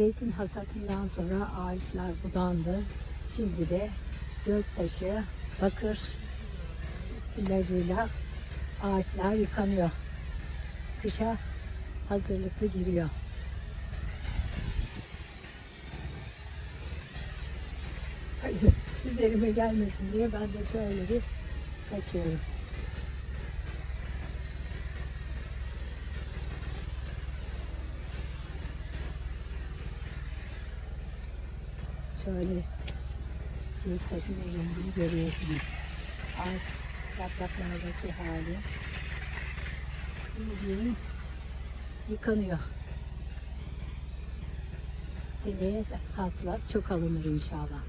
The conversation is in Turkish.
Zeytin hasatından sonra ağaçlar budandı. Şimdi de göktaşı, bakır ilacıyla ağaçlar yıkanıyor. Kışa hazırlıklı giriyor. Üzerime gelmesin diye ben de şöyle bir kaçıyorum. Şöyle göğüstaşın rengini görüyorsunuz. Ağaç yapraklardaki hali. Bildiğin yıkanıyor. Seneye hasılat çok alınır inşallah.